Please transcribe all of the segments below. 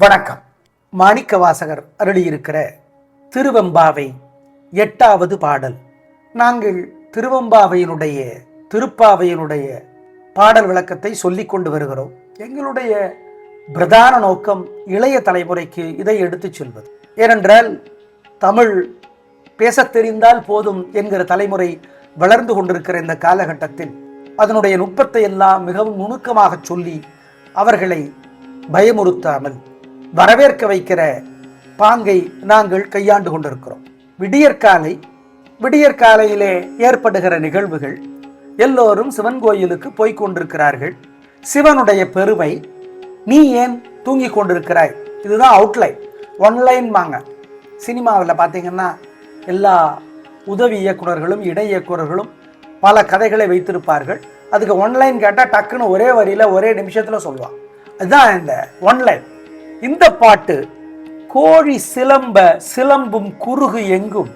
வணக்கம். மாணிக்க வாசகர் அருளியிருக்கிற திருவெம்பாவை எட்டாவது பாடல். நாங்கள் திருவெம்பாவையினுடைய திருப்பாவையினுடைய பாடல் விளக்கத்தை சொல்லி கொண்டு வருகிறோம். எங்களுடைய பிரதான நோக்கம் இளைய தலைமுறைக்கு இதை எடுத்துச் சொல்வது. ஏனென்றால் தமிழ் பேசத் தெரிந்தால் போதும் என்கிற தலைமுறை வளர்ந்து கொண்டிருக்கிற இந்த காலகட்டத்தில் அதனுடைய நுட்பத்தை எல்லாம் மிகவும் நுணுக்கமாக சொல்லி அவர்களை பயமுறுத்தாமல் வரவேற்க வைக்கிற பாங்கை நாங்கள் கையாண்டு கொண்டிருக்கிறோம். விடியற்காலை விடியற்காலையிலே ஏற்படுகிற நிகழ்வுகள் எல்லோரும் சிவன் கோயிலுக்கு போய் கொண்டிருக்கிறார்கள். சிவனுடைய பெருமை நீ ஏன் தூங்கி கொண்டிருக்கிறாய்? இதுதான் அவுட்லைன் ஒன்லைன் வாங்க. சினிமாவில் பார்த்தீங்கன்னா எல்லா உதவி இயக்குனர்களும் இடை இயக்குனர்களும் பல கதைகளை வைத்திருப்பார்கள். அதுக்கு ஒன்லைன் கேட்டால் டக்குன்னு ஒரே வரியில் ஒரே நிமிஷத்தில் சொல்லுவான் அதுதான் இந்த ஒன்லைன் இந்த பாட்டு கோழி சிலம்ப சிலம்பும் குறுகு எங்கும்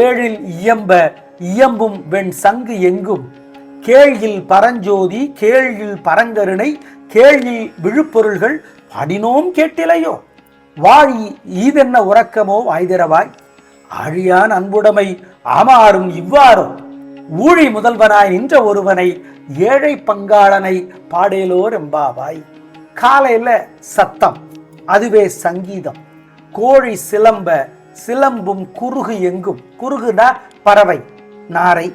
ஏழில் இயம்ப இயம்பும் வெண் சங்கு எங்கும். கேழ்கில் பரஞ்சோதி கேழ்கில் பரங்கருணை கேழ்கில் விழுப்பொருள்கள் பாடினோம் கேட்டிலையோ? வாழி ஈதென்ன உறக்கமோ வாய்திரவாய் ஆழியான் அன்புடைமை ஆமாறும் இவ்வாறும் ஊழி முதல்வனாய் நின்ற ஒருவனை ஏழை பங்காளனை பாடேலோர் எம்பாவாய். காலையில சத்தம். அதுவே சங்கீதம். கோழி சிலம்ப சிலம்பும் குறுகு எங்கும். குறுகுனா பறவை நாரை.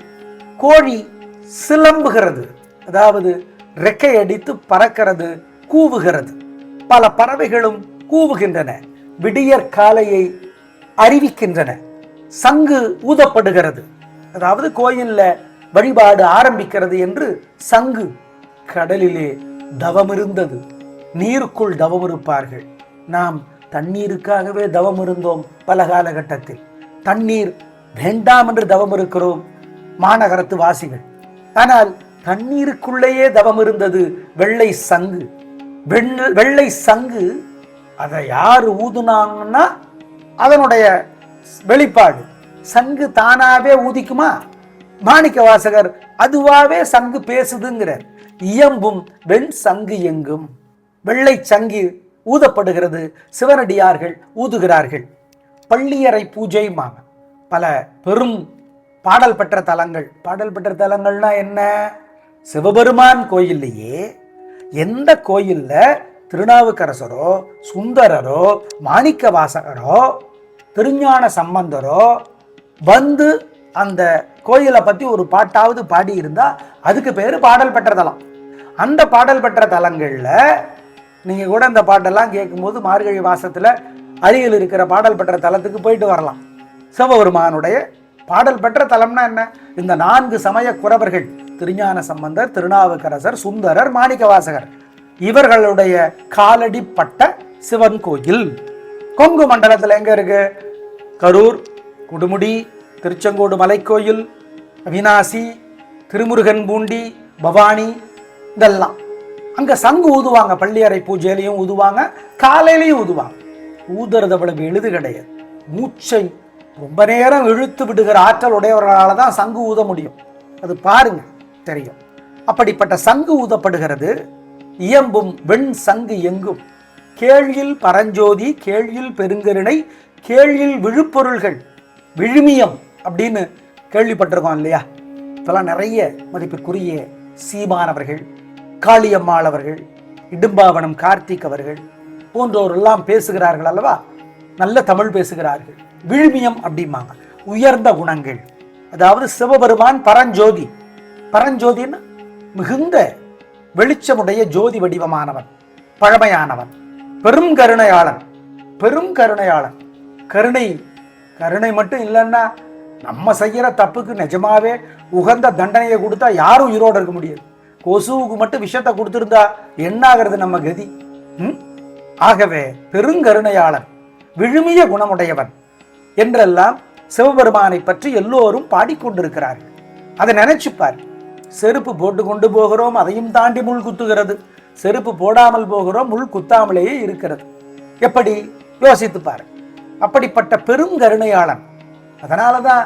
கோழி சிலம்புகிறது அதாவது ரெக்கை அடித்து பறக்கிறது கூவுகிறது. பல பறவைகளும் கூவுகின்றன விடியற் காலையை அறிவிக்கின்றன சங்கு ஊதப்படுகிறது. அதாவது கோயிலில் வழிபாடு ஆரம்பிக்கிறது என்று சங்கு கடலிலே தவமிருந்தது நீருக்குள் தவமிருப்பார்கள். நாம் தண்ணீருக்காகவே தவம் இருந்தோம் பல காலகட்டத்தில். தண்ணீர் வேண்டாம் என்று தவம் இருக்கிறோம் மாநகரத்து வாசிகள். ஆனால் தண்ணீருக்குள்ளேயே தவம் இருந்தது வெள்ளை சங்கு. வெள்ளை சங்கு அதை யார் ஊதுனாங்கன்னா அதனுடைய வெளிப்பாடு. சங்கு தானாவே ஊதிக்குமா? மாணிக்க வாசகர் அதுவாவே சங்கு பேசுதுங்கிறார். இயம்பும் வெண் சங்கு எங்கும். வெள்ளை சங்கு ஊதப்படுகிறது சிவனடியார்கள் ஊதுகிறார்கள். பள்ளியறை பூஜை பல பெரும் பாடல் பெற்ற தலங்கள். பாடல் பெற்ற தலங்கள்னா என்ன? சிவபெருமான் கோயில்லையே எந்த கோயிலில் திருநாவுக்கரசரோ சுந்தரரோ மாணிக்க வாசகரோ திருஞான சம்பந்தரோ வந்து அந்த கோயிலை பற்றி ஒரு பாட்டாவது பாடி அதுக்கு பேர் பாடல் பெற்ற தலம். அந்த பாடல் பெற்ற தலங்களில் நீங்கள் கூட இந்த பாட்டெல்லாம் கேட்கும்போது மார்கழி மாதத்தில் அருகில் இருக்கிற பாடல் பெற்ற தலத்துக்கு போயிட்டு வரலாம். சிவபெருமானுடைய பாடல் பெற்ற தலம்னா என்ன? இந்த நான்கு சமய குறவர்கள் திருஞான சம்பந்தர் திருநாவுக்கரசர் சுந்தரர் மாணிக்கவாசகர். இவர்களுடைய காலடிப்பட்ட சிவன் கோயில். கொங்கு மண்டலத்தில் எங்கே இருக்கு? கரூர் குடுமுடி திருச்செங்கோடு மலைக்கோயில் அவினாசி திருமுருகன் பூண்டி பவானி இதெல்லாம். அங்கே சங்கு ஊதுவாங்க பள்ளியறை பூஜையிலையும் ஊதுவாங்க காலையிலையும் ஊதுவாங்க. ஊதுறது அவ்வளவு எளிது கிடையாது. மூச்சை ரொம்ப நேரம் இழுத்து விடுகிற ஆற்றல் உடையவர்களால் தான் சங்கு ஊத முடியும். அது பாருங்க தெரியும். அப்படிப்பட்ட சங்கு ஊதப்படுகிறது. இயம்பும் வெண் சங்கு எங்கும். கேள்யில் பரஞ்சோதி கேள்யில் பெருங்கருணை கேள்யில் விழுப்பொருள்கள். விழுமியம் அப்படின்னு கேள்விப்பட்டிருக்கோம் இல்லையா? இப்பெல்லாம் நிறைய மதிப்பிற்குரிய சீமானவர்கள் காளியம்மாள் அவர்கள் இடும்பாவனம் கார்த்திக் அவர்கள் போன்றோர் எல்லாம் பேசுகிறார்கள் அல்லவா? நல்ல தமிழ் பேசுகிறார்கள். விழுமியம் அப்படிம்பாங்க. உயர்ந்த குணங்கள். அதாவது சிவபெருமான் பரஞ்சோதி. பரஞ்சோதின்னா மிகுந்த வெளிச்சமுடைய ஜோதி வடிவமானவன் பழமையானவன் பெரும் கருணையாளன் பெரும் கருணையாளன். கருணை கருணை மட்டும் இல்லைன்னா நம்ம செய்கிற தப்புக்கு நிஜமாவே உகந்த தண்டனையை கொடுத்தா யாரும் உயிரோடு இருக்க முடியாது. கொசுவுக்கு மட்டும் விஷத்தை கொடுத்துருந்தா என்ன ஆகிறது நம்ம கதி? ம்? ஆகவே பெருங்கருணையாளன் விழுமிய குணமுடையவன் என்றெல்லாம் சிவபெருமானை பற்றி எல்லோரும் பாடிக்கொண்டிருக்கிறார்கள் அதை நினைச்சுப்பார் செருப்பு போட்டு கொண்டு போகிறோம் அதையும் தாண்டி முள் குத்துகிறது. செருப்பு போடாமல் போகிறோம் முள் குத்தாமலேயே இருக்கிறது. எப்படி? யோசித்துப்பார் அப்படிப்பட்ட பெரும் கருணையாளன் அதனால தான்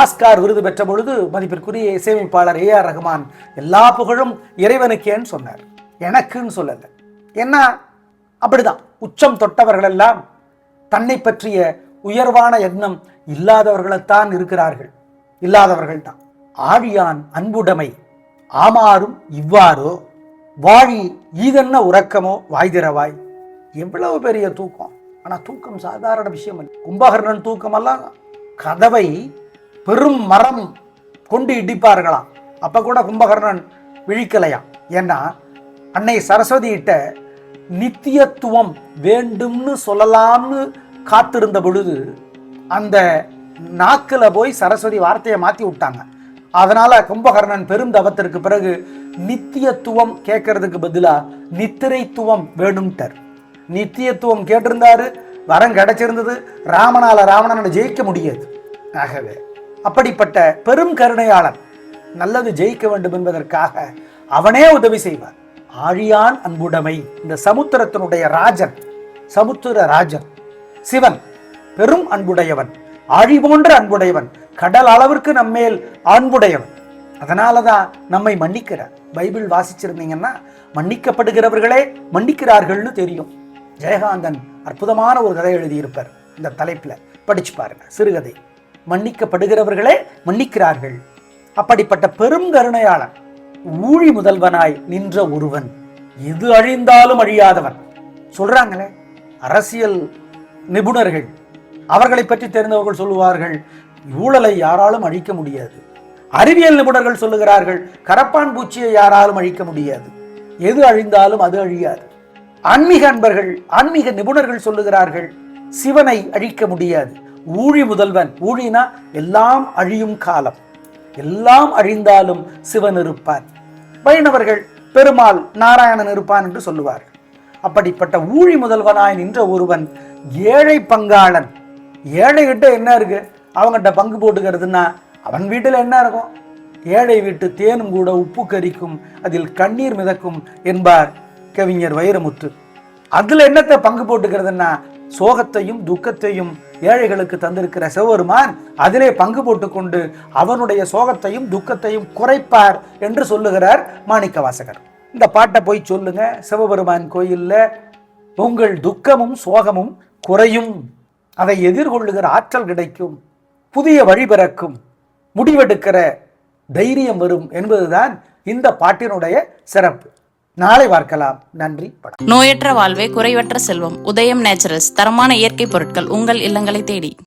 ஆஸ்கார் விருது பெற்ற பொழுது மதிப்பிற்குரிய இசையமைப்பாளர் ஏ ஆர் ரஹ்மான் எல்லா புகழும் இறைவனுக்கேன்னு சொன்னார். எனக்குன்னு சொல்லலை. ஏன்னா அப்படிதான். உச்சம் தொட்டவர்களெல்லாம் தன்னை பற்றிய உயர்வான எண்ணம் இல்லாதவர்களைத்தான் இருக்கிறார்கள். இல்லாதவர்கள் தான் ஆழியான் அன்புடைமை ஆமாறும் இவ்வாறோ? வாழி ஈதென்ன உறக்கமோ? வாய்திரவாய் எவ்வளவு பெரிய தூக்கம். ஆனால் தூக்கம் சாதாரண விஷயம் இல்லை கும்பகர்ணன் தூக்கமெல்லாம் கதவை பெரும் மரம் கொண்டு இடிப்பார்களாம் அப்போ கூட கும்பகர்ணன் விழிக்கலையாம் ஏன்னா அன்னை சரஸ்வதியிட்ட நித்தியத்துவம் வேண்டும்னு சொல்லலாம்னு காத்திருந்த பொழுது அந்த நாக்கில் போய் சரஸ்வதி வார்த்தையை மாற்றி விட்டாங்க. அதனால் கும்பகர்ணன் பெரும் தவத்திற்கு பிறகு நித்தியத்துவம் கேட்கறதுக்கு பதிலாக நித்திரைத்துவம் வேணும்ட்டார். நித்தியத்துவம் கேட்டிருந்தாரு வரம் கிடைச்சிருந்தது ராமனால் ராவணனை ஜெயிக்க முடியாது. ஆகவே அப்படிப்பட்ட பெரும் கருணையாளன் நல்லது ஜெயிக்க வேண்டும் என்பதற்காக அவனே உதவி செய்வார். ஆழியான் அன்புடைமை இந்த சமுத்திரத்தினுடைய ராஜன் சமுத்திர ராஜன். சிவன் பெரும் அன்புடையவன் ஆழி போன்ற அன்புடையவன் கடல் அளவிற்கு நம்மேல் அன்புடையவன். அதனால தான் நம்மை மன்னிக்கிறார். பைபிள் வாசிச்சிருந்தீங்கன்னா மன்னிக்கப்படுகிறவர்களே மன்னிக்கிறார்கள்னு தெரியும். ஜெயகாந்தன் அற்புதமான ஒரு கதை எழுதியிருப்பார் இந்த தலைப்பில். படிச்சு பாருங்க. சிறுகதை. மன்னிக்கப்படுகிறவர்களே மன்னிக்கிறார்கள். அப்படிப்பட்ட பெரும் கருணையாளன் ஊழி முதல்வனாய் நின்ற ஒருவன் எது அழிந்தாலும் அழியாதவன். சொல்றாங்களே அரசியல் நிபுணர்கள் அவர்களை பற்றி தெரிந்தவர்கள் சொல்லுவார்கள் ஊழலை யாராலும் அழிக்க முடியாது. அறிவியல் நிபுணர்கள் சொல்லுகிறார்கள் கரப்பான் பூச்சியை யாராலும் அழிக்க முடியாது. எது அழிந்தாலும் அது அழியாது. ஆன்மீக அன்பர்கள் ஆன்மீக நிபுணர்கள் சொல்லுகிறார்கள் சிவனை அழிக்க முடியாது. ஊழி முதல்வன். ஊழினா எல்லாம் அழியும் காலம். எல்லாம் அழிந்தாலும் சிவன் இருப்பான் வைணவர்கள் பெருமாள் நாராயணன் இருப்பான் என்று சொல்லுவார்கள் அப்படிப்பட்ட ஊழி முதல்வனாய் நின்ற ஒருவன் ஏழை பங்காளன். ஏழைகிட்ட என்ன இருக்கு? அவங்ககிட்ட பங்கு போட்டுக்கிறதுன்னா அவன் வீட்டில் என்ன இருக்கும்? ஏழை வீட்டு தேனும் கூட உப்பு கரிக்கும் அதில் கண்ணீர் மிதக்கும் என்பார் கவிஞர் வைரமுத்து. அதில் என்னத்தை பங்கு போட்டுக்கிறதுன்னா சோகத்தையும் துக்கத்தையும் ஏழைகளுக்கு தந்திருக்கிற சிவபெருமான் அதிலே பங்கு போட்டுக்கொண்டு அவனுடைய சோகத்தையும் துக்கத்தையும் குறைப்பார் என்று சொல்லுகிறார் மாணிக்க வாசகர் இந்த பாட்டை போய் சொல்லுங்க சிவபெருமான் கோயிலில் உங்கள் துக்கமும் சோகமும் குறையும் அதை எதிர்கொள்ளுகிற ஆற்றல் கிடைக்கும் புதிய வழி பிறக்கும் முடிவெடுக்கிற தைரியம் வரும் என்பதுதான் இந்த பாட்டினுடைய சிறப்பு. நாளை பார்க்கலாம். நன்றி நோயற்ற வாழ்வே குறைவற்ற செல்வம். உதயம் நேச்சுரல்ஸ் தரமான இயற்கை பொருட்கள் உங்கள் இல்லங்களை தேடி.